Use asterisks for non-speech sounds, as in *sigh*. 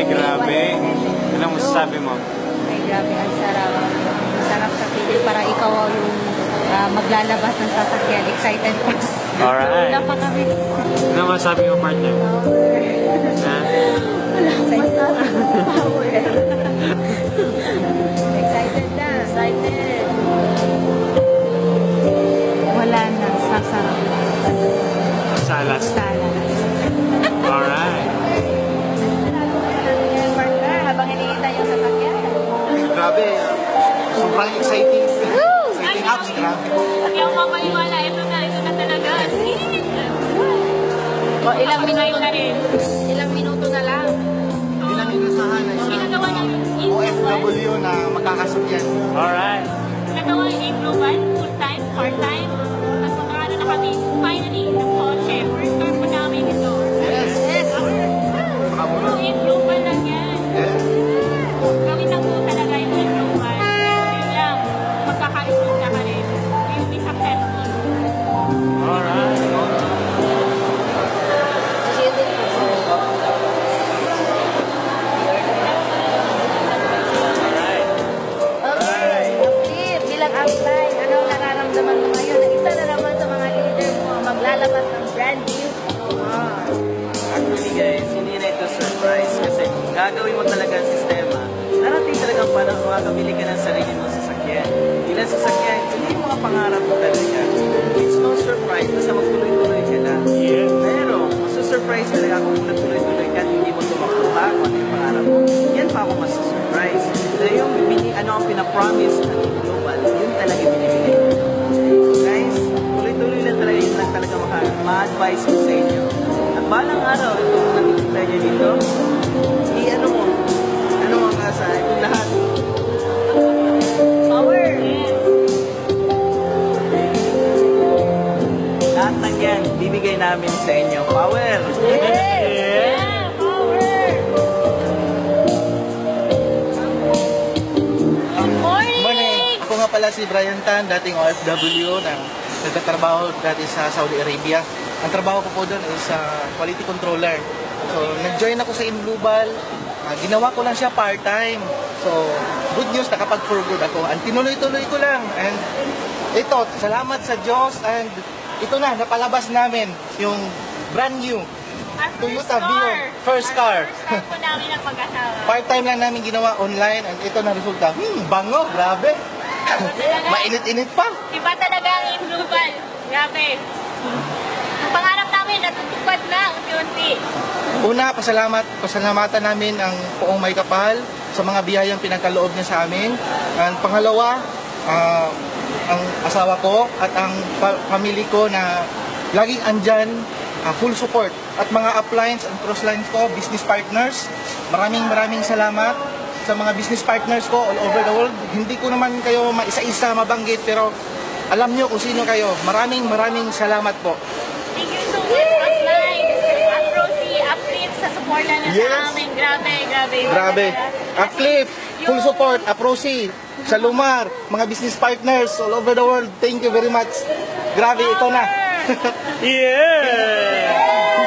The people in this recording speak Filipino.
Ay, grabe. Anong masasabi mo? Ay, grabe, ang sarap. Ang sarap sa feeling para ikaw yung ah, maglalabas ng sasakyan. Excited pa. Alright. Wala pa kami. Ano masasabi mo, partner? Ha? Apps, grabe. Hindi ako mapaniwala. Ito na, ito na talaga. O, ilang minuto na rin. Ilang minuto na lang. Hindi namin nasahan na isang Ginagawa niya yung OFW na magkakasakyan. Alright. Brand new car? Actually guys, hindi na ito surprise kasi gagawin mo talaga ang sistema. Darating talaga ang panahon makakabili ka ng sarili mong sasakyan. Ilan sasakyan, hindi yung mga pangarap mo talaga. It's no surprise basta magtuloy-tuloy ka lang. Yes. Pero, masusurprise talaga kung nagtuloy-tuloy ka hindi mo tumakbo pa kung ano yung pangarap mo. Yan pa ako masusurprise. Dahil yung ano ang pinapromise ng global, yun talaga binibigay ma-advise ko sa inyo. At balang araw, itong nakikita niyo dito, i-ano mo, ano ang asa, itong lahat. Power! Lahat ng yan, bibigay namin sa inyo. Power! Yeah, power! Morning! Morning! Ako nga pala si Brian Tan, dating OFW na nagtatrabaho dati sa Saudi Arabia. Ang trabaho ko po doon is uh, quality controller. So, nag-join ako sa Inglobal. Uh, ginawa ko lang siya part-time. So, good news, nakapag-for good ako. Ang tinuloy-tuloy ko lang. And ito, salamat sa Diyos. And ito na, napalabas namin yung brand new Our first Toyota car. Vios, first car. First car po namin ang mag-asawa. *laughs* Part-time lang namin ginawa online and ito na resulta. Hmm, bango, grabe. *laughs* Mainit-init pa. Iba talaga ang in-global. Grabe. Namin, natutupad na unti-unti. Una, pasalamat, pasalamatan namin ang poong may kapal sa mga biyayang pinagkaloob niya sa amin. And pangalawa, ah, ang asawa ko at ang family ko na laging andyan, ah, full support. At mga appliance and cross lines ko, business partners, maraming maraming salamat sa mga business partners ko all over the world. Hindi ko naman kayo maisa-isa mabanggit pero alam nyo kung sino kayo. Maraming maraming salamat po. Uplink sa support na niya Yes. sa amin. Grabe, grabe. Grabe. At Uplift, full support, Aprosi, Salumar, mga business partners all over the world. Thank you very much. Grabe, ito na. *laughs* Yeah!